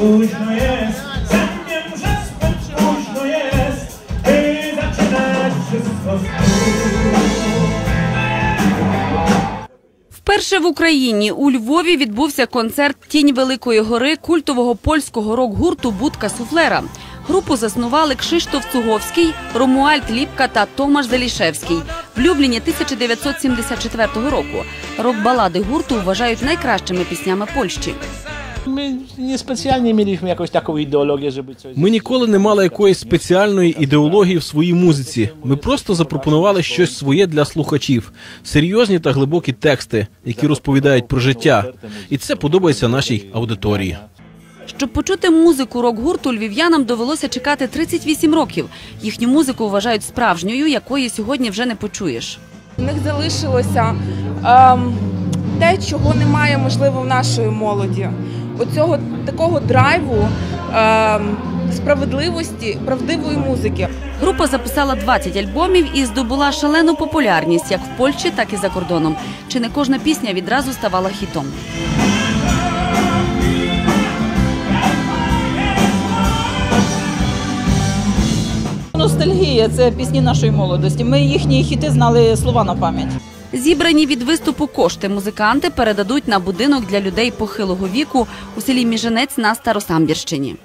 Późno jest, za mnie że spać późno jest, by zaczynać wszystko. Вперше в Україні у Львові відбувся концерт Тінь Великої гори культового польського рок-гурту Будка Суфлера. Групу заснували Кшиштоф Цуговський, Ромуальд Ліпка та Томаш Залішевський в Любліні 1974 року. Рок-балади гурту вважають найкращими піснями Польщі. My niespecjalnie mieliśmy jakąś taką ideologię, żeby coś... Ми ніколи не мали якоїсь спеціальної ідеології в своїй музиці. Ми просто запропонували щось своє для слухачів, серйозні та глибокі тексти, які розповідають про життя. І це подобається нашій аудиторії. Щоб почути музику рок-гурту, львів'янам довелося чекати 38 років. Їхню музику вважають справжньою, якої сьогодні вже не почуєш. У них залишилося ем, те, чого немає, можливо, в нашої молоді. Оцього такого драйву, ем, справедливості, правдивої музики. Група записала 20 альбомів і здобула шалену популярність як в Польщі, так і за кордоном. Чи не кожна пісня відразу ставала хітом? Ностальгія це пісні нашої молодості. Ми їхні хіти знали слова на пам'ять. Зібрані від виступу кошти музиканти передадуть на будинок для людей похилого віку у селі Міженець на Старосамбірщині.